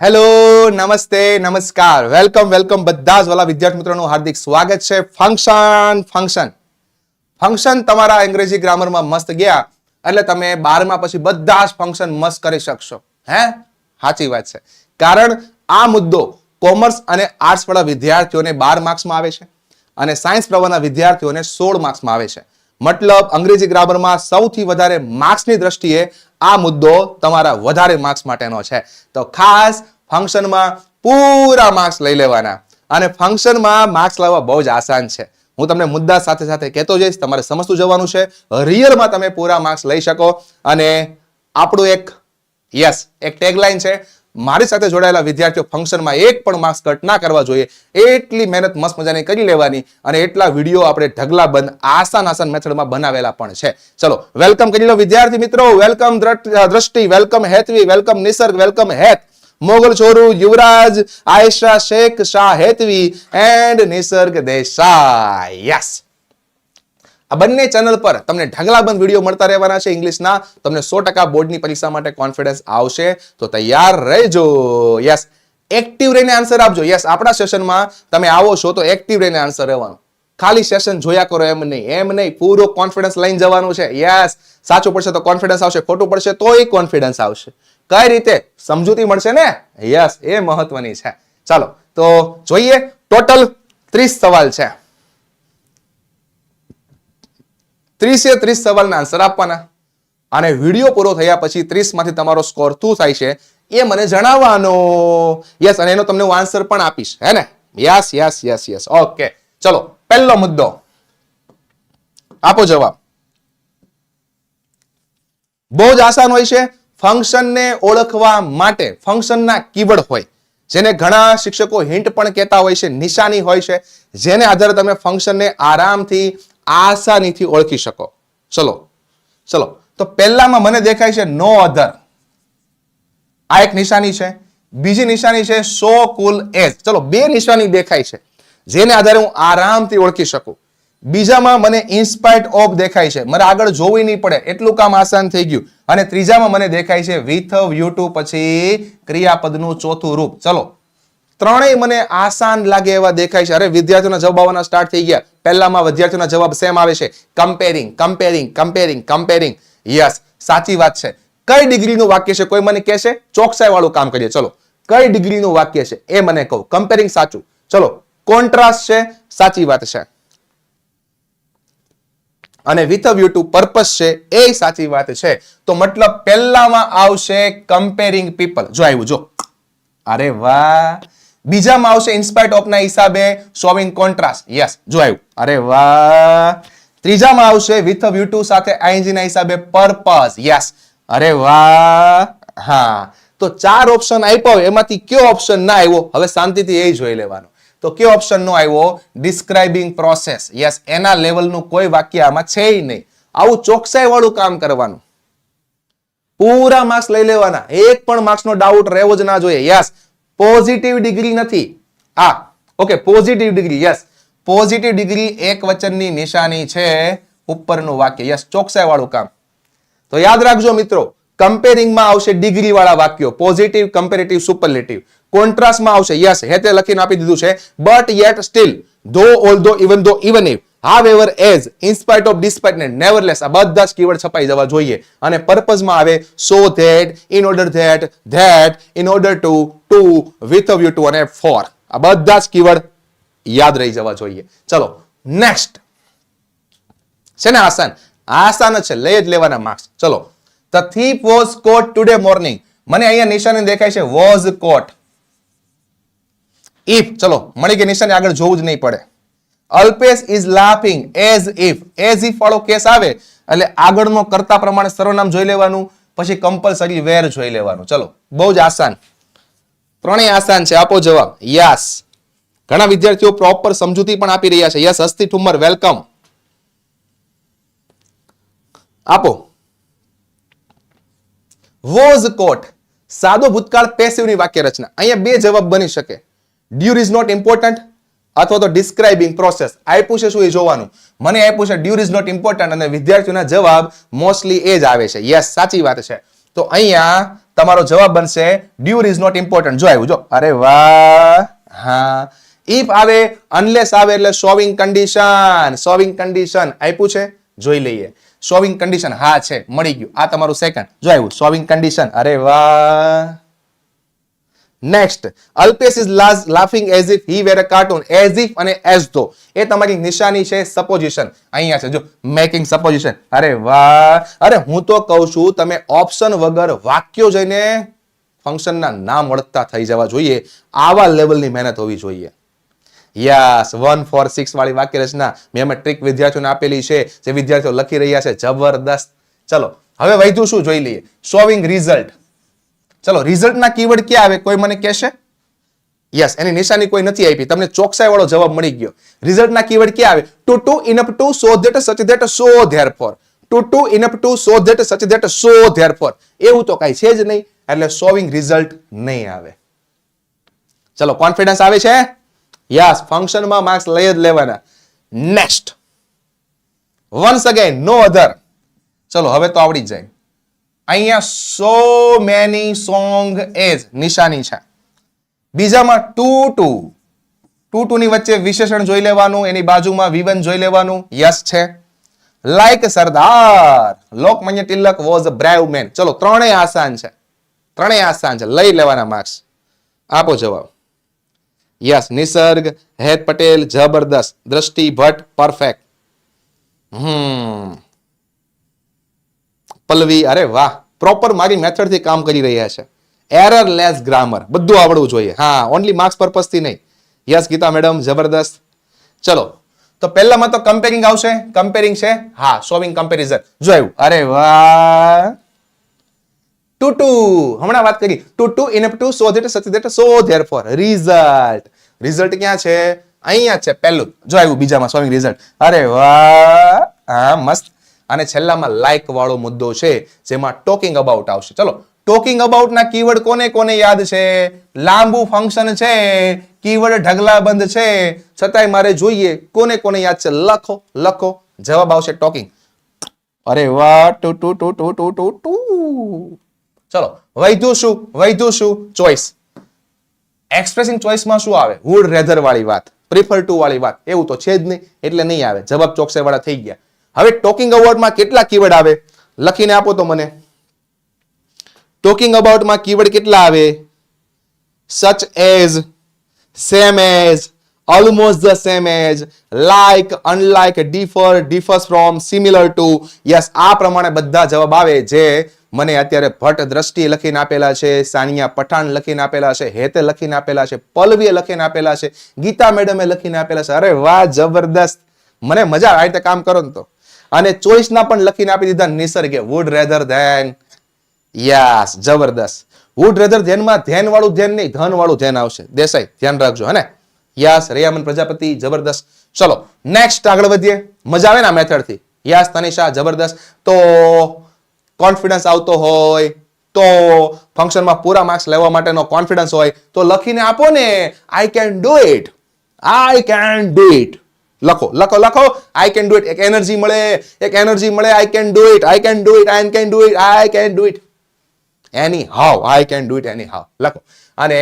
Hello નમસ્તે, નમસ્કાર. Welcome welcome બધા જ વાલા વિદ્યાર્થી મિત્રોનું હાર્દિક સ્વાગત છે. ફંક્શન ફંક્શન ફંક્શન તમારા અંગ્રેજી ગ્રામરમાં મસ્ત ગયા, એટલે તમે બારમા પછી બધા જ ફંક્શન મસ્ત કરી શકશો. હે? સાચી વાત છે. કારણ આ મુદ્દો કોમર્સ અને આર્ટ્સ વાળા વિદ્યાર્થીઓને બાર માર્ક્સમાં આવે છે અને સાયન્સ પ્રવાહના વિદ્યાર્થીઓને સોળ માર્ક્સમાં આવે છે. મતલબ અંગ્રેજી ગ્રામરમાં સૌથી વધારે માર્ક્સની દ્રષ્ટિએ આ મુદ્દો તમારા વધારે માર્ક્સ માટેનો છે. તો ખાસ ફંક્શનમાં પૂરા માર્ક્સ લઈ લેવાના. અને ફંક્શનમાં માર્ક્સ લાવવા બહુ જ આસાન છે. હું તમને મુદ્દા સાથે સાથે કહેતો જઈશ, તમારે સમજતું જવાનું છે. રિયલમાં તમે પૂરા માર્ક્સ લઈ શકો. અને આપણું એક, યસ, એક ટેગલાઇન છે. મારી સાથે જોડાયેલા વિદ્યાર્થીઓ ફંક્શનમાં એક પણ માર્ક્સ કટ ના કરવા જોઈએ. એટલી મહેનત, મસ્ત મજાની કરી લેવાની અને એટલા વીડિયો આપણે ઢગલા બંધ, આસાન આસાન મેથડમાં બનાવેલા પણ છે. ચલો વેલકમ કરી લો વિદ્યાર્થી મિત્રો. Welcome Drashti welcome Hetvi welcome Nisarg welcome Het. Mogal Chhoru Yuvraj, Ayesha, Sheikh Shah Hetvi and Nisarg Desai. Yes આ બંને ચેનલ પર તમને ઢગલાબંધ વીડિયો મળતા રહેવાના છે ઇંગ્લિશના. તમને સો ટકા બોર્ડની પરીક્ષા માટે કોન્ફિડન્સ આવશે. તો તૈયાર રહેજો. યસ એક્ટિવ રહીને આન્સર આપજો. યસ આપણા સેશનમાં તમે આવો છો તો એક્ટિવ રહીને આન્સર રહેવાનો. ખાલી સેશન જોયા કરો એમ નહીં. એમ નહીં, પૂરો કોન્ફિડન્સ લઈને જવાનું છે. યસ સાચું પડશે તો કોન્ફિડન્સ આવશે. ખોટું પડશે તોય કોન્ફિડન્સ આવશે. કઈ રીતે? સમજૂતી મળશે ને? યસ એ મહત્વની છે. ચાલો, તો જોઈએ. ટોટલ ત્રીસ સવાલ છે. ત્રીસે ત્રીસ સવાલના આન્સર આપવાના. અને વીડિયો પૂરો થયા પછી ત્રીસમાંથી તમારો સ્કોર શું થાય છે. એ મને જણાવવાનો. યસ અને એનો તમને હું આન્સર પણ આપીશ. હે ને? Yes yes yes yes okay ચલો, પહેલો મુદ્દો. આપો જવાબ. બહુ જ આસાન હોય છે. ફંક્શનને ઓળખવા માટે ફંક્શનના કીવર્ડ હોય. જેને ઘણા શિક્ષકો હિન્ટ પણ કહેતા હોય છે. નિશાની હોય છે. જેને આધારે તમે ફંક્શનને આરામથી આસાનીથી ઓળખી શકો. ચલો ચલો. તો પહેલામાં મને દેખાય છે નો અધર. આ એક નિશાની છે. બીજી નિશાની છે સો કુલ એજ ચલો, બે નિશાની દેખાય છે. જેને આધારે હું આરામથી ઓળખી શકું. બીજામાં મને ઇન્સ્પાયર્ડ ઓફ દેખાય છે. મારે આગળ જોવી નહીં પડે. એટલું કામ આસાન થઈ ગયું. અને ત્રીજામાં મને દેખાય છે વિથ યુ ટુ પછી ક્રિયાપદનું ચોથું રૂપ. ચલો ત્રણેય મને આસાન લાગે એવા દેખાય છે. અરે, વિદ્યાર્થીઓના જવાબ આવવાના સ્ટાર્ટ થઈ ગયા. પહેલામાં વિદ્યાર્થીઓના જવાબ સેમ આવે છે. Comparing comparing comparing comparing yes સાચી વાત છે. કઈ ડિગ્રીનું વાક્ય છે? કોઈ મને કહેશે? ચોકસાઈ વાળું કામ કરીએ. ચલો, કઈ ડિગ્રીનું વાક્ય છે? એ મને કહું. કમ્પેરિંગ સાચું. ચલો કોન્ટ્રાસ્ટ છે. સાચી વાત છે. અને વિથ અ ટુ પર્પસ છે, એ સાચી વાત છે. તો મતલબ પહેલામાં આવશે કમ્પેરિંગ પીપલ જો આવ્યું, જો. અરે વાહ. બીજામાં આવશે ઇન્સ્પાઇટ ઓફ ના હિસાબે શોવિંગ કોન્ટ્રાસ્ટ યસ જોયું અરે વાહ. ત્રીજામાં આવશે વિથ વ્યુ ટુ સાથે આઈએનજી ના હિસાબે પર્પસ યસ અરે વાહ. હા. તો ચાર ઓપ્શન આપ્યો એમાંથી કયો ઓપ્શન ના આવ્યો? હવે શાંતિથી એ જોઈ લેવાનો. તો કયો ઓપ્શન નો આવ્યો? ડિસ્ક્રાઇબિંગ પ્રોસેસ યસ એના લેવલનું કોઈ વાક્ય આમાં છે નહીં. આવું ચોકસાઈ વાળું કામ કરવાનું. પૂરા માર્ક્સ લઈ લેવાના. એક પણ માર્ક્સ નો ડાઉટ રહેવો જ ના જોઈએ. યસ પોઝિટિવ ડિગ્રી નથી. આ okay positive degree yes positive degree એક વચનની નિશાની છે ઉપરનું વાક્ય. યસ ચોકસાઈ વાળું કામ. તો યાદ રાખજો મિત્રો કમ્પેરિંગમાં આવશે ડિગ્રી વાળા વાક્યો. પોઝિટિવ કમ્પેરેટિવ સુપરલેટિવ કોન્ટ્રાસ્ટમાં આવશે. યસ હેતે લખીને આપી દીધું છે. But yet still though although even though even if however as in spite of despite ને નેવરલેસ આ બધા જ કીવર્ડ છપાઈ જવા જોઈએ. અને પર્પઝમાં આવે so that in order that that in order to to with view to અને ફોર આ બધા જ કીવર્ડ યાદ રહી જવા જોઈએ. ચલો નેક્સ્ટ છે ને આસાન? આસાન છે, લઈ જ લેવાના માર્ક્સ ચલો the thief was caught today morning મને અહીંયા નિશાની દેખાય છે વોઝ કોટ ઇફ ચલો, મળી કે નિશાની આગળ જોવું જ નહીં પડે. Alpesh is laughing as if as if વાળો કેસ આવે, એટલે આગળનો કરતા પ્રમાણે સર્વનામ જોઈ લેવાનું, પછી કમ્પલસરી વેર જોઈ લેવાનું. ચલો, બહુ જ આસાન. ત્રણેય આસાન છે, આપો જવાબ. યસ ઘણા વિદ્યાર્થીઓ પ્રોપર સમજૂતી પણ આપી રહ્યા છે. યસ હસ્તી ઠુમર વેલકમ આપો. વોઝ કોટ સાદો ભૂતકાળ પેસિવની વાક્ય રચના અહીંયા બે જવાબ બની શકે. ડ્યુર ઇઝ નોટ ઇમ્પોર્ટન્ટ અથવા તો ડિસ્ક્રાઇબિંગ પ્રોસેસ આપ્યું છે શું એ જોવાનું? મને આપ્યું છે ડ્યુર ઇઝ નોટ ઇમ્પોર્ટન્ટ અને વિદ્યાર્થીઓના જવાબ મોસ્ટલી એ જ આવે છે. યસ સાચી વાત છે. તો અહીંયા તમારો જવાબ બનશે ડ્યુર ઇઝ નોટ ઇમ્પોર્ટન્ટ જો આવ્યું, જો. અરે વાહ! હા. ઇફ આવે અનલેસ આવે એટલે સોવિંગ કન્ડિશન સોવિંગ કન્ડિશન આપ્યું છે? જોઈ લઈએ. સોવિંગ કન્ડિશન હા, છે. મળી ગયું. આ તમારું સેકન્ડ જો આવ્યું સોવિંગ કન્ડિશન અરે વાહ! Next Alpesh is laughing as if he were a cartoon as if અને એઝ ધો એ તમારી નિશાની છે સપોઝિશન અહીંયા છે, જો મેકિંગ સપોઝિશન અરે વાહ! અરે હું તો કહું છું, તમે ઓપ્શન વગર વાક્યો જઈને ફંક્શનના નામ ઓળખતા થઈ જવા જોઈએ. આવા લેવલની મહેનત હોવી જોઈએ. યસ વન ફોર સિક્સ વાળી વાક્ય રચના મેં અમે ટ્રીક વિદ્યાર્થીઓને આપેલી છે, જે વિદ્યાર્થીઓ લખી રહ્યા છે. જબરદસ્ત. ચલો, હવે વૈધું શું જોઈ લઈએ? સોવિંગ રિઝલ્ટ ચલો, રિઝલ્ટના કીવર્ડ ક્યાં આવે? કોઈ મને કહેશે? યસ એની નિશાની કોઈ નથી આપી. તમને ચોકસાઈ વાળો જવાબ મળી ગયો. રિઝલ્ટના કીવર્ડ ક્યાં આવે? Too to enough to so that such that so therefore too to enough to so that such that so therefore એવું તો કઈ છે જ નહીં, એટલે સોવિંગ રિઝલ્ટ નહીં આવે. ચલો કોન્ફિડન્સ આવે છે? યસ ફંક્શનમાં માર્ક્સ લઈ જ લેવાના. Next once again no other ચલો, હવે તો આવડી જ જાય. અહીંયા સો મેની સોંગ એઝ નિશાની છે. બીજામાં ટુ ટુ ટુ ટુ ની વચ્ચે વિશેષણ જોઈ લેવાનું, એની બાજુમાં વિવન જોઈ લેવાનું, યસ છે. Like Sardar. Lokmanya Tilak was a brave man ચલો, ત્રણેય આસાન છે. ત્રણેય આસાન છે. લઈ લેવાના માર્ક્સ આપો જવાબ. યસ, નિસર્ગ, હેત પટેલ, જબરદસ્ત, દ્રષ્ટિ ભટ્ટ પરફેક્ટ હમ. પલ્લવી, અરે વાહ પ્રોપર મારી મેથડથી કામ કરી રહ્યા છે. એરર લેસ ગ્રામર બધું આવડવું જોઈએ. હા ઓનલી માર્ક્સ પર્પઝથી નહીં. યસ, ગીતા મેડમ, જબરદસ્ત. ચલો, તો પહેલામાં તો કમ્પેરિંગ આવશે. કમ્પેરિંગ છે? હા સોવિંગ કમ્પેરિઝન જોયું અરે વાહ. ટુ ટુ હમણાં વાત કરી. Too to enough to so that such that so therefore result result ક્યાં છે? અહીંયા છે, પહેલું. જો આવ્યું બીજામાં સોવિંગ રિઝલ્ટ અરે વાહ. હા, મસ્ત. અને છેલ્લામાં લાઇક વાળો મુદ્દો છે, જેમાં ટોકિંગ અબાઉટ આવશે. ચલો ટોકિંગ અબાઉટ ના કીવર્ડ કોને કોને યાદ છે? લાંબુ ફંક્શન છે કીવર્ડ ઢગલા બંધ છે. છતાંય મારે જોઈએ કોને કોને યાદ છે? લખો લખો. જવાબ આવશે ટોકિંગ અરે વાહ, to to to to to to to. ચલો, વૈધું શું? વૈધું શું? ચોઈસ એક્સપ્રેસિંગ ચોઈસમાં શું આવે? વુડ રેધર વાળી વાત. પ્રિફર ટુ વાળી વાત. એવું તો છે જ નહીં, એટલે નહીં આવે. જવાબ ચોકસાઈ વાળા થઈ ગયા. હવે ટોકિંગ અબાઉટમાં કેટલા કીવર્ડ આવે? લખીને આપો તો મને. ટોકિંગ અબાઉટમાં કીવર્ડ કેટલા આવે? Such as same as almost the same as like unlike differ differs from similar to yes આ પ્રમાણે બધા જવાબ આવે જે મને અત્યારે ભટ્ટ દ્રષ્ટિ લખીને આપેલા છે, સાનિયા પઠાણ લખીને આપેલા છે, હેતે લખીને આપેલા છે પલ્લવીએ લખીને આપેલા છે, ગીતા મેડમે લખીને આપેલા છે. અરે વાહ, જબરદસ્ત. મને મજા આ રીતે કામ કરો ને તો. અને ચોઈસના પણ લખીને આપી દીધા નિસર્ગે. વુડ રેધર ધેન યસ, જબરદસ્ત. વુડ રેધર ધ્યાનમાં ધ્યાન વાળું ધ્યાન નહીં ધન વાળું ધ્યાન આવશે. દેસાઈ, ધ્યાન રાખજો, હે ને? યસ, રેયામન પ્રજાપતિ, જબરદસ્ત. ચલો નેક્સ્ટ આગળ વધીએ. મજા આવે ને આ મેથડથી? યસ, તનિષા, જબરદસ્ત. તો કોન્ફિડન્સ આવતો હોય, તો ફંક્શનમાં પૂરા માર્ક્સ લેવા માટેનો કોન્ફિડન્સ હોય, તો લખીને આપો ને I can do it I can do it લખો લખો લખો. આઈ કેન ડુ ઇટ એક એનર્જી મળે, એક એનર્જી મળે. I can do it I can do it I can do it I can do it anyhow I can do it anyhow લખો. અને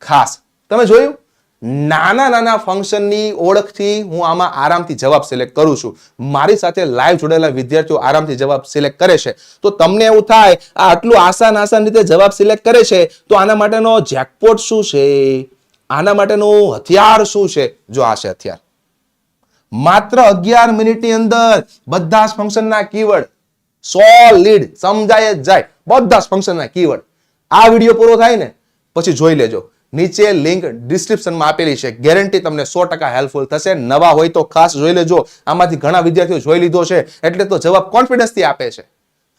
ખાસ, તમે જોયું? નાના નાના ફંક્શનની ઓળખથી હું આમાં આરામથી જવાબ સિલેક્ટ કરું છું. મારી સાથે લાઈવ જોડાયેલા વિદ્યાર્થીઓ આરામથી જવાબ સિલેક્ટ કરે છે. તો તમને એવું થાય, આ આટલું આસાન આસાન રીતે જવાબ સિલેક્ટ કરે છે, તો આના માટેનો જેકપોટ શું છે? આના માટેનું હથિયાર શું છે? જો આ છે હથિયાર. માત્ર અગિયાર મિનિટની અંદર બધા જ ફંક્શનના કીવર્ડ સોલિડ સમજાય જ જાય. બધા જ ફંક્શનના કીવર્ડ આ વીડિયો પૂરો થાય ને, પછી જોઈ લેજો. નીચે લિંક ડિસ્ક્રિપ્શનમાં આપેલી છે. ગેરંટી તમને સો ટકા હેલ્પફુલ થશે. નવા હોય તો ખાસ જોઈ લેજો. આમાંથી ઘણા વિદ્યાર્થીઓ જોઈ લીધો છે. એટલે તો જવાબ કોન્ફિડન્સથી આપે છે.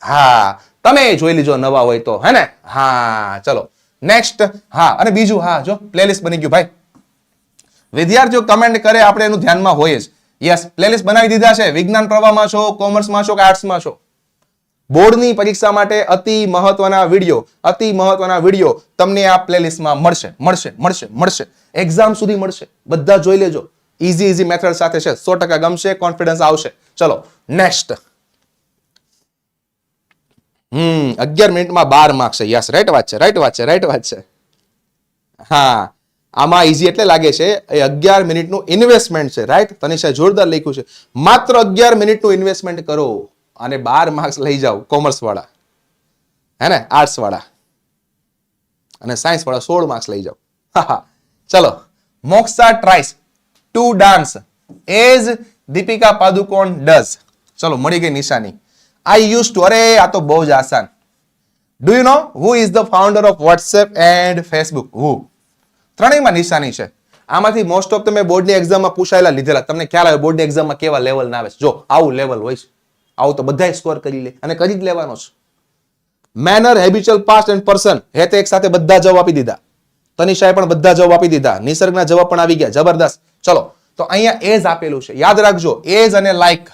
હા, તમે જોઈ લીજો નવા હોય તો. હે હા, ચલો. નેક્સ્ટ હા, અને બીજું, હા, જો પ્લેલિસ્ટ બની ગયું, ભાઈ. વિદ્યાર્થીઓ કમેન્ટ કરે, આપણે એનું ધ્યાનમાં હોય જ. યસ પ્લેલિસ્ટ બનાવી દીધા છે. વિજ્ઞાન પ્રવાહમાં છો કોમર્સમાં છો કે આર્ટ્સમાં છો? બોર્ડની પરીક્ષા માટે અતિ મહત્વના વીડિયો અતિ મહત્વના વીડિયો તમને આ પ્લેલિસ્ટમાં મળશે મળશે મળશે મળશે. એક્ઝામ સુધી મળશે. બધા જોઈ લેજો. ઇઝી ઇઝી મેથડ સાથે છે. સો ટકા ગમશે કોન્ફિડન્સ આવશે. ચલો નેક્સ્ટ હમ, અગિયાર મિનિટમાં બાર માર્ક્સ છે. યસ રાઈટ વાત છે રાઈટ વાત છે રાઈટ વાત છે. હા. આમાં ઈઝી એટલે લાગે છે, એ અગિયાર મિનિટનું ઇન્વેસ્ટમેન્ટ છે રાઈટ તનિષા જોરદાર લખ્યું છે. માત્ર અગિયાર મિનિટનું ઇન્વેસ્ટમેન્ટ કરો અને બાર માર્ક્સ લઈ જાઓ કોમર્સ વાળા. હે ને? આર્ટ્સ વાળા. અને સાયન્સ વાળા સોળ માર્ક્સ લઈ જાઓ. હા હા. ચલો. Moksha tries to dance as Deepika Padukone does ચલો, મળી ગઈ નિશાની. આઈ યુઝ ટુ અરે, આ તો બહુ જ આસાન. Do you know who is the founder of WhatsApp and Facebook who ત્રણેયમાં નિશાની છે. આમાંથી મોસ્ટ ઓફ તમે બોર્ડની એક્ઝામમાં પૂછાયેલા લીધેલા. તમને ખ્યાલ આવે બોર્ડની એક્ઝામમાં કેવા લેવલ ના આવે છે. જો આવું લેવલ હોય છે. આવું તો બધાય સ્કોર કરી લે. અને કરી જ લેવાનો છે. Manner habitual past and person હે તે એક સાથે બધા જવાબ આપી દીધા. તનિષાએ પણ બધા જવાબ આપી દીધા. નિસર્ગના જવાબ પણ આવી ગયા. જબરદસ્ત. ચલો, તો અહીંયા એજ આપેલું છે. યાદ રાખજો એજ અને લાઈક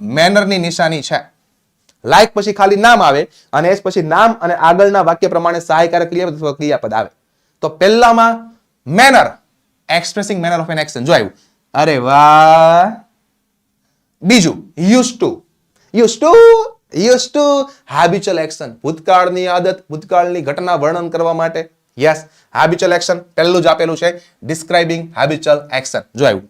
મેનરની નિશાની છે. લાઈક પછી ખાલી નામ આવે અને એજ પછી નામ અને આગળના વાક્ય પ્રમાણે સહાયકારક ક્રિયાપદ આવે. તો પહેલામાં manner expressing manner of an action જો આવ્યું. અરે વાહ. બીજું use to use to use to habitual action ભૂતકાળની આદત, ભૂતકાળની ઘટના વર્ણન કરવા માટે. યસ હેબિચ્યુઅલ એક્શન પહેલું જ આપેલું છે. ડિસ્ક્રાઇબિંગ હેબિચ્યુઅલ એક્શન જો આવ્યું.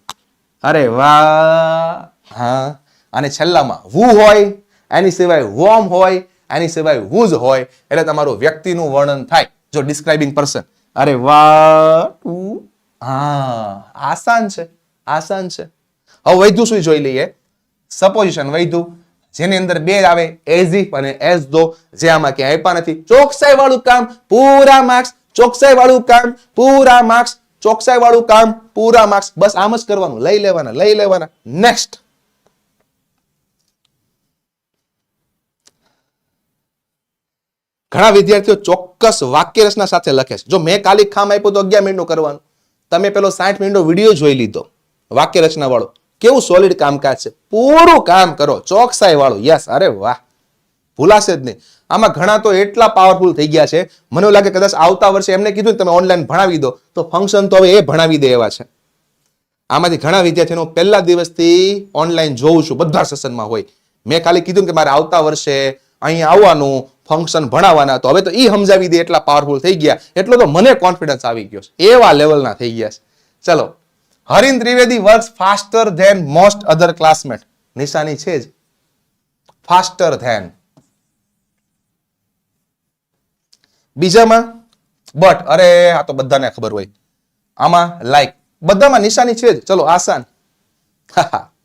અરે વાહ. હા. અને છેલ્લામાં વુ હોય, એની સિવાય વોમ હોય, એની સિવાય હુઝ હોય, એટલે તમારું વ્યક્તિનું વર્ણન થાય. જો ડિસ્ક્રાઇબિંગ પર્સન અરે વા ટુ. હા, આસાન છે આસાન છે. હવે વૈધુ શું જોઈ લઈએ? સપોઝિશન વૈધુ, જેની અંદર બે આવે, એઝ ઇફ અને એઝ ધો જે આમાં ક્યાંય આપ્યા નથી. ચોકસાઈ વાળું કામ, પૂરા માર્ક્સ ચોકસાઈ વાળું કામ, પૂરા માર્ક્સ ચોકસાઈ વાળું કામ, પૂરા માર્ક્સ. બસ આમ જ કરવાનું, લઈ લેવાના લઈ લેવાના. નેક્સ્ટ ઘણા વિદ્યાર્થીઓ ચોક્કસ વાક્ય રચના સાથે લખે છે. જો મેં ખાલી ખામ આપ્યો તો અગિયાર મિનિટનું કરવાનું. તમે પેલો સાઠ મિનિટનો વીડિયો જોઈ લીધો. વાક્ય રચના વાળો કેવું સોલિડ કામકાજ છે? પૂરું કામ કરો. ચોકસાઈ વાળું યસ અરે વાહ. ભૂલાશે જ નહીં. આમાં ઘણા તો એટલા પાવરફુલ થઈ ગયા છે. મને લાગે કદાચ આવતા વર્ષે એમને કીધું ને તમે ઓનલાઈન ભણાવી દો. તો ફંક્શન તો હવે એ ભણાવી દે એવા છે. આમાંથી ઘણા વિદ્યાર્થીઓ પહેલા દિવસથી ઓનલાઈન જોઉં છું. બધા સેશનમાં હોય. મેં ખાલી કીધું કે મારે આવતા વર્ષે અહીંયા આવવાનું ફંક્શન ભણાવવાના. તો હવે તો એ સમજાવી દે એટલા પાવરફુલ થઈ ગયા. એટલો તો મને કોન્ફિડન્સ આવી ગયો છે. એવા લેવલના થઈ ગયા છે. ચલો. Harin Trivedi works faster than most other classmate નિશાની છે જ. ફાસ્ટર ધેન બીજામાં બટ અરે, આ તો બધાને ખબર હોય. આમાં લાઈક બધામાં નિશાની છે જ. ચલો, આસાન.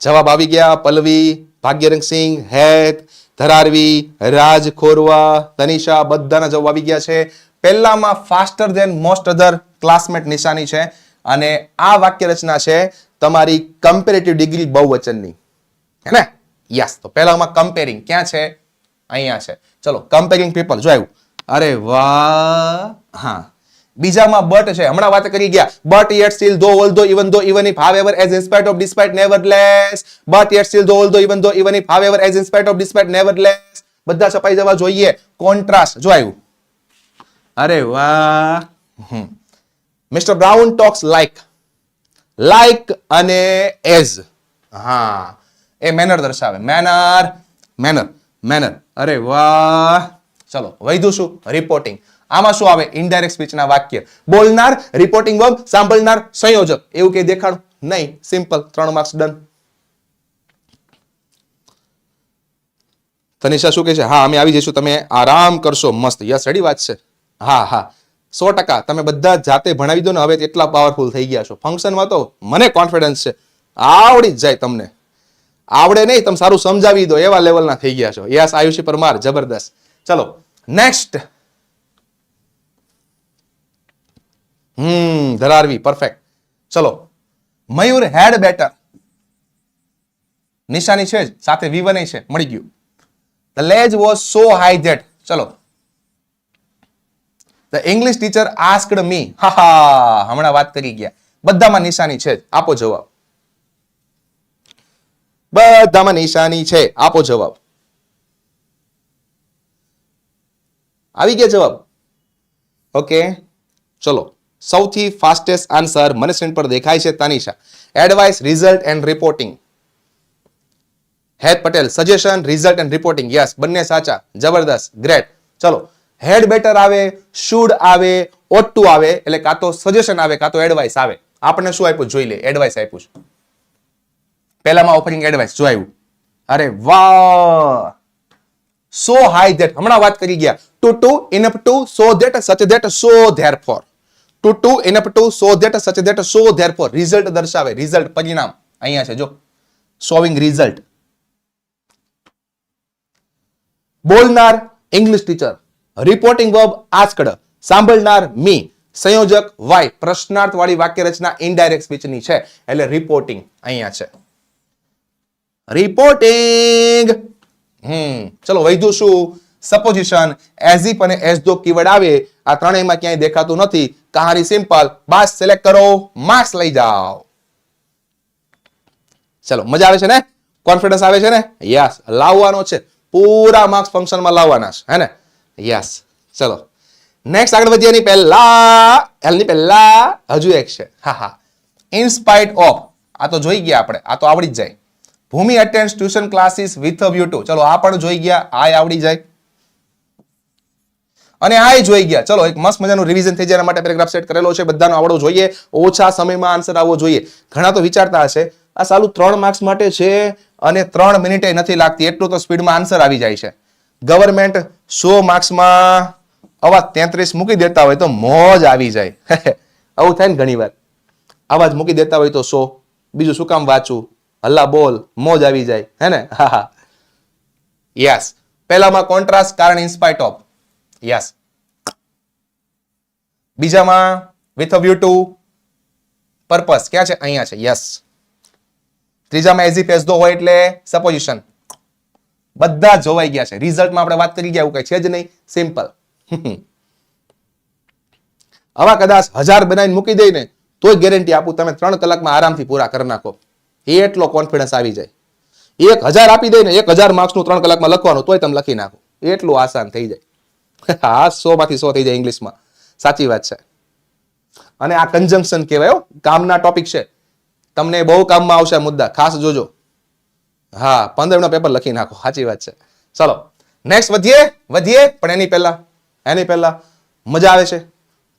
જવાબ આવી ગયા પલ્લવી ભાગ્યરંગસિંહ હેત, ધરારવી, રાજ ખોરવા, તનિષા, બધાના જવાબ આવી ગયા છે. પહેલામાં faster than most other classmate નિશાની છે અને આ વાક્ય રચના છે તમારી કમ્પેરેટિવ ડિગ્રી બહુવચનની. હે ને? યસ તો પહેલામાં કમ્પેરિંગ ક્યાં છે? અહીંયા છે. ચલો કમ્પેરિંગ પીપલ જોયું અરે વાહ! હા. બીજામાં બટ છે. હમણાં વાત કરી ગયા. But yet still though although even though even if however as in spite of despite nevertheless but yet still though although even though even if however as in spite of despite nevertheless બધા છપાઈ જવા જોઈએ. Contrast જો આવ્યું? અરે વાહ. Mister Brown talks like like અને as હા. એ મેનર દર્શાવે. મેનર મેનર મેનર અરે વાહ. ચલો, વૈધું શું? રિપોર્ટિંગ આમાં શું આવે? ઇનડાયરેક્ટ સ્પીચના વાક્ય. બોલનાર રિપોર્ટિંગ વર્બ સાંભળનાર, સંયોજક. એવું કે દેખાણ? નહીં. સિમ્પલ ત્રણ માર્ક્સ ડન તનિષા શું કહે છે? હા, અમે આવી જઈશું. તમે આરામ કરશો. મસ્ત. યસ રેડી વાત છે. હા હા. સો ટકા. તમે બધા જાતે ભણાવી દો ને, હવે એટલા પાવરફુલ થઈ ગયા છો. ફંક્શનમાં તો મને કોન્ફિડન્સ છે. આવડી જ જાય તમને. આવડે નહીં, તમે સારું સમજાવી દો. એવા લેવલના થઈ ગયા છો. યસ, આયુષી પરમાર, જબરદસ્ત. ચલો નેક્સ્ટ હમ, ધરારવી પરફેક્ટ ચલો, મયુર હેડ બેટર. નિશાની છે જ, સાથે વિવને છે, મળી ગયું. The ledge was so high that ચલો. The English teacher asked me હા હા હમણાં વાત કરી ગયા. બધામાં નિશાની છે આપો જવાબ. બધામાં નિશાની છે, આપો જવાબ. આવી ગયા જવાબ. ઓકે ચલો. સૌથી ફાસ્ટેસ્ટ આન્સર મને સ્ક્રીન પર દેખાય છે Tanisha advise result and reporting Het Patel suggestion result and reporting yes બંને સાચા. જબરદસ્ત. ગ્રેટ ચલો હેડ બેટર આવે શુડ આવે ઓટ ટુ આવે, એટલે કાં તો સજેશન આવે, કાં તો એડવાઇસ આવે. આપણને શું આપ્યું? જોઈ લે એડવાઇસ આપ્યું છે. પહેલામાં ઓપનિંગ એડવાઇસ જો આવ્યું. અરે વાહ! સો હાઈ ધેટ હમણાં વાત કરી ગયા. Too to enough to so that such that so therefore too to enough to so that such that so therefore result દર્શાવે રિઝલ્ટ પરિણામ અહીંયા છે જો showing result બોલનાર English teacher reporting verb asked સાંભળનાર me સંયોજક વાય પ્રશ્નાર્થ વાળી વાક્ય રચના indirect સ્પીચની છે એટલે રિપોર્ટિંગ અહીંયા છે રિપોર્ટિંગ હમ, ચલો, વૈધું શું? સપોઝિશન એઝ ઇફ અને એઝ ધો કીવર્ડ આવે આ ત્રણેયમાં ક્યાંય દેખાતું નથી. કહાની સિમ્પલ. બાસ સિલેક્ટ કરો. માર્ક્સ લઈ જાઓ. ચલો, મજા આવે છે ને? કોન્ફિડન્સ આવે છે ને? યસ લાવવાનો છે. પૂરા માર્ક્સ ફંક્શનમાં લાવવાના છે. હે ને? યસ ચલો. નેક્સ્ટ આગળ વધીએ એની પહેલા એલની પહેલા હજુ એક છે. હા હા. ઇન્સ્પાઇટ ઓફ આ તો જોઈ ગયા આપણે. આ તો આવડી જ જાય. Bhumi attend tuition classes with view to ચલો, આ પણ જોઈ ગયા. આ આવડી જાય. અને આ જોઈ ગયા. ચલો, એક મસ્ત મજાનું રિવિઝન થઈ જાય માટે પેરેગ્રાફ સેટ કરેલો છે. બધાનો આવડો જોઈએ. ઓછા સમયમાં આન્સર આવવો જોઈએ. ઘણા તો વિચારતા હશે, આ સાલું ત્રણ માર્ક્સ માટે છે અને ત્રણ મિનિટે નથી લાગતી. એટલું તો સ્પીડમાં આન્સર આવી જાય છે. ગવર્મેન્ટ સો માર્ક્સમાં આવા તેત્રીસ મૂકી દેતા હોય તો મોજ આવી જાય. આવું થાય ને ઘણી વાર. આવા જ મૂકી દેતા હોય તો સો. બીજું શું કામ વાંચું હલ્લા બોલ, મોજ આવી જાય. હે ને? હા હા. યસ પહેલામાં કોન્ટ્રાસ્ટ કારણ ઇન્સ્પાઇટ ઓફ યસ બીજામાં વિથ વ્યુ ટુ પર્પસ ક્યાં છે? અહીંયા છે. યસ ત્રીજામાં એઝ ઇફ એઝ ધો હોય એટલે સપોઝિશન બધા જોવાઈ ગયા છે. રિઝલ્ટમાં આપણે વાત કરી ગયા, એવું કઈ છે જ નહીં. સિમ્પલ આવા કદાચ હજાર બનાવીને મૂકી દઈ ને તોય ગેરંટી આપું, તમે ત્રણ કલાકમાં આરામથી પૂરા કરી નાખો. એટલો કોન્ફિડન્સ આવી જાય. એક હજાર આપી દઈને, એક હજાર માર્ક્સનું ત્રણ કલાકમાં લખવાનું, તોય તમે લખી નાખો. એટલું આસાન થઈ જાય. હા સો માંથી સો થઈ જાય ઇંગ્લિશમાં. સાચી વાત છે. અને આ કન્જંક્શન કહેવાય કામના ટોપિક છે. તમને બહુ કામમાં આવશે મુદ્દા. ખાસ જોજો. હા પંદર પેપર લખી નાખો. સાચી વાત છે. ચલો નેક્સ્ટ વધીએ વધીએ, પણ એની પહેલા એની પહેલા મજા આવે છે.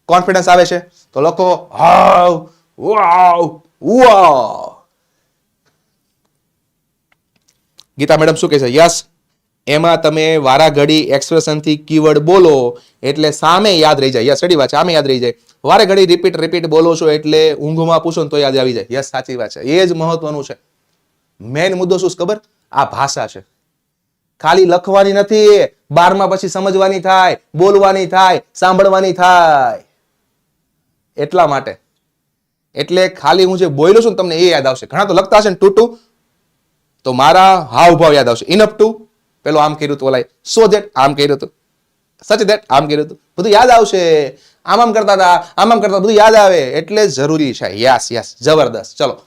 કોન્ફિડન્સ આવે છે. તો લખો હાવ વાવ વાવ ગીતા મેડમ શું કહે છે? યસ એમાં તમે વારા ઘડી એક્સપ્રેશનથી કીવર્ડ બોલો એટલે સામે યાદ રહી જાય. યસ સડી વાત છે? સામે યાદ રહી જાય. વારે ઘડી રિપીટ રિપીટ બોલો છો એટલે ઊંઘમાં પૂછો ને તો યાદ આવી જાય. યસ, સાચી વાત છે. એ જ મહત્વનું છે. મેઇન મુદ્દો શું ખબર? આ ભાષા છે. ખાલી લખવાની નથી બારમાં પછી સમજવાની થાય, બોલવાની થાય, સાંભળવાની થાય. એટલા માટે. એટલે ખાલી હું જે બોલું છું તમને એ યાદ આવશે. ઘણા તો લખતા હશે ને ટુ ટુ તો મારા હાવભાવ યાદ આવશે. ઇનઅપ ટુ પેલો આમ કર્યું હતું ઓલાય. સો દેટ આમ કર્યું હતું. સચ દેટ આમ કર્યું હતું. બધું યાદ આવશે. આમ આમ કરતા હતા, આમ આમ કરતા બધું યાદ આવે. એટલે જરૂરી છે. Yes yes. જબરદસ્ત. ચલો.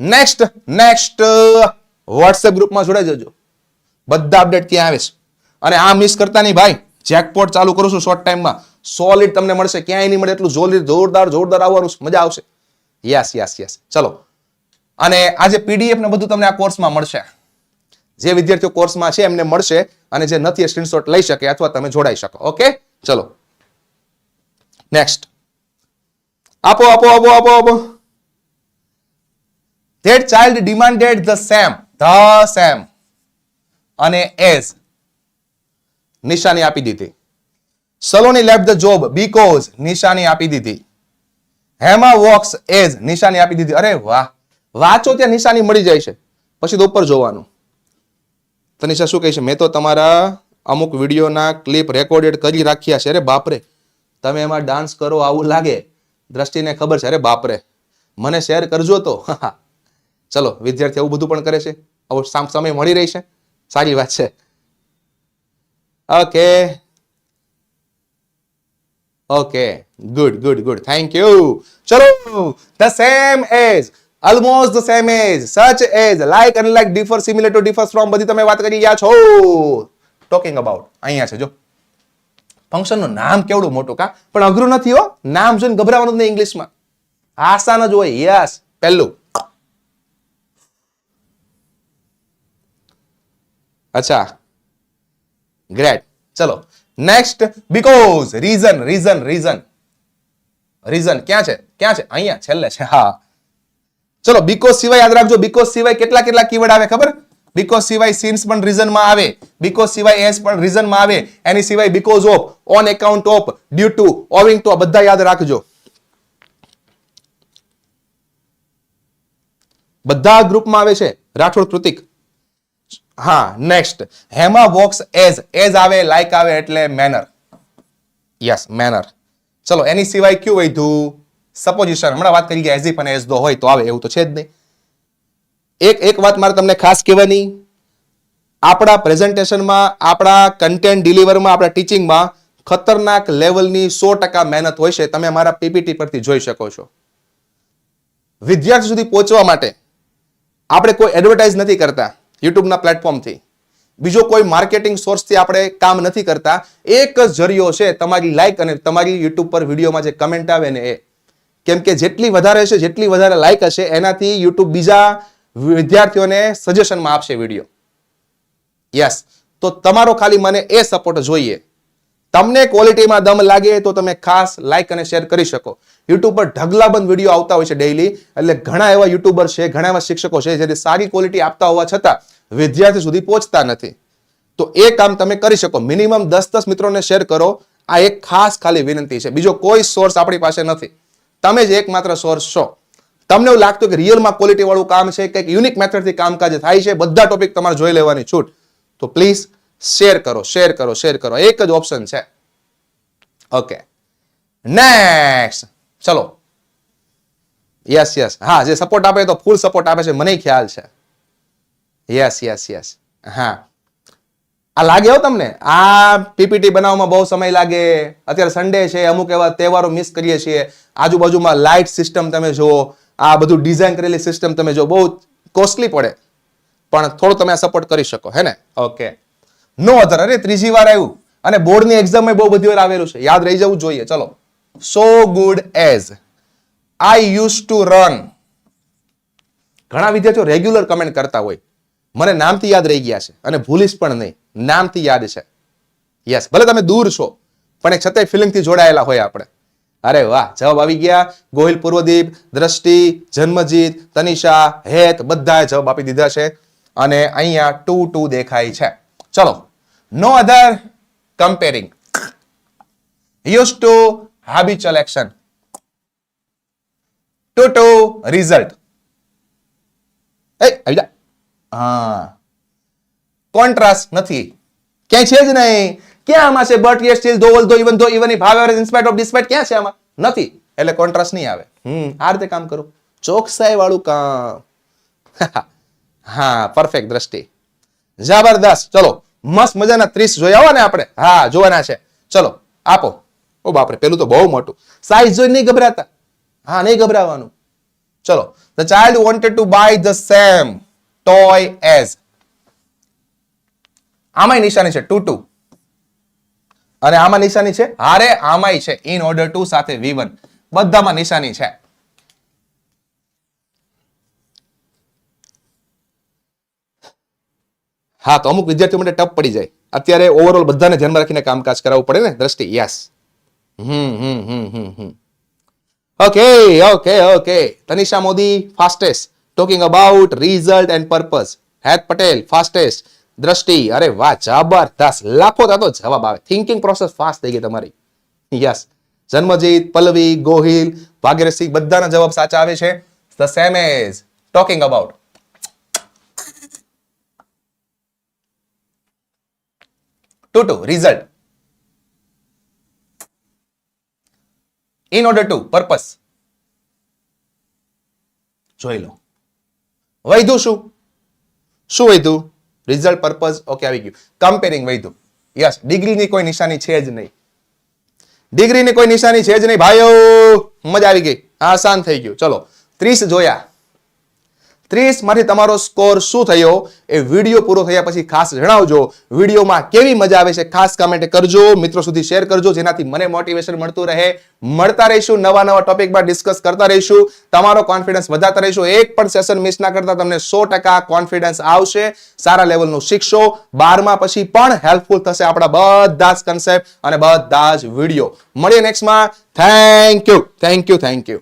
નેક્સ્ટ નેક્સ્ટ વોટ્સએપ ગ્રુપમાં જોડાઈ જજો. બધા અપડેટ ત્યાં આવે છે? અને આ મિસ કરતા નહીં ભાઈ. જેકપોટ ચાલુ કરું છું શોર્ટ ટાઈમમાં સોલિડ તમને મળશે. ક્યાંય નહીં મળે એટલું જોલિડ જોરદાર જોરદાર આવવાનું. મજા આવશે. Yes yes yes. ચલો. અને આજે પીડીએફ ને બધું તમને આ કોર્સમાં મળશે. જે વિદ્યાર્થીઓ કોર્સમાં છે, એમને મળશે અને જે નથી સ્ક્રીનશોટ લઈ શકે અથવા તમે જોડાઈ શકો. ઓકે ચલો. નેક્સ્ટ આપો આપો આપો આપો આપો. That child demanded the same the same અને એઝ નિશાની આપી દીધી. Saloni left the job because નિશાની આપી દીધી. હેમા વોક્સ એઝ નિશાની આપી દીધી. અરે વાહ. વાંચો ત્યાં નિશાની મળી જાય છે. પછી તો ઉપર જોવાનું. તનિષા શું કહે છે? મેં તો તમારા અમુક વિડીયોના ક્લિપ રેકોર્ડેડ કરી રાખ્યા છે. અરે બાપરે, તમે એમાં ડાન્સ કરો આવું લાગે. દ્રષ્ટિને ખબર છે. અરે બાપરે, મને શેર કરજો તો. ચલો, વિદ્યાર્થી આવું બધું પણ કરે છે. આવો સામ- સમય મળી રહી છે. સારી વાત છે. Okay okay good good good thank you ચલો the same age almost the same age such age like અને like differ similar to differ from બધી તમે વાત કરી રહ્યા છો. ટોકિંગ અબાઉટ અહીંયા છે, જો. ફંક્શનનું નામ કેવડું મોટું કા? પણ અઘરું નથી હો, નામ જોઈને ગભરાવાનું નહીં ઇંગ્લિશમાં આસાન જ હોય યસ, પહેલું. અચ્છા. ગ્રેટ ચલો. Next because reason reason reason reason ક્યાં છે? ક્યાં છે? અહીંયા, છેલ્લે છે. હા. ચલો બીકોઝ સિવાય યાદ રાખજો બીકોઝ સિવાય કેટલા કેટલા કીવર્ડ આવે ખબર? બીકોઝ સિવાય સિન્સ પણ રીઝનમાં આવે બીકોઝ સિવાય એસ પણ રીઝનમાં આવે, એની સિવાય because of on account of due to owing to બધા યાદ રાખજો. બધા ગ્રુપમાં આવે છે, રાઠોડ, કૃતિક. હા next Hema walks as as આવે લાઇક આવે એટલે મેનર યસ મેનર ચલો, એની સિવાય કયું વધ્યું? સપોઝિશન હમણાં વાત કરી ગયા એઝ ઇફ અને એઝ ધો હોય તો આવે, એવું તો છે જ નહીં. એક એક વાત મારે તમને ખાસ કહેવાની. આપણા પ્રેઝન્ટેશનમાં આપણા કન્ટેન્ટ ડિલિવરમાં આપણા ટીચિંગમાં ખતરનાક લેવલની સો ટકા મહેનત હોય છે. તમે મારા પીપીટી પરથી જોઈ શકો છો. વિદ્યાર્થી સુધી પહોંચવા માટે આપણે કોઈ એડવર્ટાઇઝ નથી કરતા યુટ્યુબના પ્લેટફોર્મથી બીજો કોઈ માર્કેટિંગ સોર્સથી આપણે કામ નથી કરતા. એક જ જરિયો છે તમારી લાઇક અને તમારી યુટ્યુબ પર વિડીયોમાં જે કમેન્ટ આવે ને એ. કેમ કે જેટલી વધારે હશે, જેટલી વધારે લાઈક હશે, એનાથી યુટ્યુબ બીજા વિદ્યાર્થીઓને સજેશનમાં આપશે વીડિયો યસ તો તમારો ખાલી મને એ સપોર્ટ જોઈએ. તમને ક્વોલિટીમાં દમ લાગે તો તમે ખાસ લાઈક અને શેર કરી શકો. યુટ્યુબ પર ઢગલાબંધ વીડિયો આવતા હોય છે ડેઈલી એટલે ઘણા એવા યુટ્યુબર છે, ઘણા એવા શિક્ષકો છે જે સારી ક્વોલિટી આપતા હોવા છતાં વિદ્યાર્થી સુધી પહોંચતા નથી. તો એ કામ તમે કરી શકો. મિનિમમ દસ દસ મિત્રોને શેર કરો. આ એક ખાસ ખાલી વિનંતી છે. બીજો કોઈ સોર્સ આપણી પાસે નથી. તમે જ એકમાત્ર સોર્સ છો. તમને એવું લાગતું કે રિયલમાં ક્વોલિટી વાળું કામ છે, કંઈક યુનિક મેથડથી કામકાજ થાય છે, બધા ટોપિક તમારે જોઈ લેવાની છૂટ. તો પ્લીઝ શેર કરો શેર કરો શેર કરો. એક જ ઓપ્શન છે. ઓકે નેક્સ્ટ ચલો. યસ યસ હા, જે સપોર્ટ આપે તો ફૂલ સપોર્ટ આપે છે. મને ખ્યાલ છે. યસ યસ યસ હા. આ લાગે હો તમને? આ પીપીટી બનાવવામાં બહુ સમય લાગે. અત્યારે સન્ડે છે, અમુક એવા તહેવારો મિસ કરીએ છીએ. આજુબાજુમાં લાઇટ સિસ્ટમ તમે જુઓ. આ બધું ડિઝાઇન કરેલી સિસ્ટમ તમે જો બહુ કોસ્ટલી પડે. પણ થોડો તમે સપોર્ટ કરી શકો, હે ને? ઓકે નો અધર અરે, ત્રીજી વાર આવ્યું. અને બોર્ડની એક્ઝામ બહુ બધી વાર આવેલું છે. યાદ રહી જવું જોઈએ. ચલો. So good as I use to run ઘણા વિદ્યાર્થીઓ રેગ્યુલર કમેન્ટ કરતા હોય. મને નામથી યાદ રહી ગયા છે. અને ભૂલીશ પણ નહીં. નામથી યાદ છે. યસ ભલે તમે દૂર છો, પણ એક છતાંય ફિલિંગથી જોડાયેલા હોય આપણે. અરે વાહ, જવાબ આવી ગયા. ગોહિલ પૂર્વદીપ, દ્રષ્ટિ, જન્મજીત, તનિષા, હેત, બધાએ જવાબ આપી દીધા છે. અને અહીંયા ટુ ટુ દેખાય છે. ચલો, no other comparing use to habitual action to to result એ, આવી જા. હા. કોન્ટ્રાસ્ટ નથી. ક્યાંય છે જ નહીં. ક્યાં આમાં છે but yet still though although even though even if however in spite of despite ક્યાં છે આમાં? નથી. એટલે કોન્ટ્રાસ્ટ નહીં આવે. હમ, આ રીતે કામ કરો. ચોકસાઈ વાળું કામ. હા પરફેક્ટ દ્રષ્ટિ. જબરદસ્ત. ચલો, મસ્ત મજાના ત્રીસ જોયા હો ને આપણે? હા, જોવાના છે. ચલો, આપો. ઓ બાપરે, પેલું તો બહુ મોટું. સાઈઝ જોઈને નહીં ગભરાતા. હા, નહીં ગભરાવાનું. ચલો the child wanted to buy the same toy as આમાંય નિશાની છે. To to. અને આમાં નિશાની છે? હારે આમાંય છે. ઇન ઓર્ડર ટુ સાથે વી બધામાં નિશાની છે. હા, તો અમુક વિદ્યાર્થીઓ માટે ટપ પડી જાય. અત્યારે ઓવરઓલ બધાને ધ્યાનમાં રાખીને કામકાજ કરાવવું પડે ને, Drishti. Yes okay okay okay Tanisha Modi fastest talking about result and purpose Het Patel fastest દ્રષ્ટિ. અરે વાહ, જબરદસ્ત. લાખો થતો જવાબ આવે. થિંકિંગ પ્રોસેસ ફાસ્ટ થઈ ગઈ તમારી. યસ જન્મજીત પલ્લવી, ગોહિલ ભાગ્યરસિંહ બધાના જવાબ સાચા આવે છે. The same as talking about to to result in order to purpose જોઈ લો. વૈધું શું? શું વૈધું? રિઝલ્ટ પર્પઝ ઓકે આવી ગયું. કમ્પેરિંગ વૈધું. યસ ડિગ્રીની કોઈ નિશાની છે જ નહીં. ડિગ્રીની કોઈ નિશાની છે જ નહીં, ભાઈઓ. મજા આવી ગઈ. આસાન થઈ ગયું. ચલો, ત્રીસ જોયા. ત્રીસમાંથી તમારો સ્કોર શું થયો એ વીડિયો પૂરો થયા પછી ખાસ જણાવજો. વિડીયોમાં કેવી મજા આવે છે ખાસ કમેન્ટ કરજો, મિત્રો સુધી શેર કરજો, જેનાથી મને મોટિવેશન મળતું રહે. મળતા રહીશું, નવા નવા ટોપિકમાં ડિસ્કસ કરતા રહીશું. તમારો કોન્ફિડન્સ વધારતા રહીશું. એક પણ સેશન મિસ ના કરતા તમને સો ટકા કોન્ફિડન્સ આવશે. સારા લેવલનું શીખશો. બારમા પછી પણ હેલ્પફુલ થશે આપણા બધા જ કન્સેપ્ટ અને બધા જ વીડિયો મળીએ નેક્સ્ટમાં thank you thank you thank you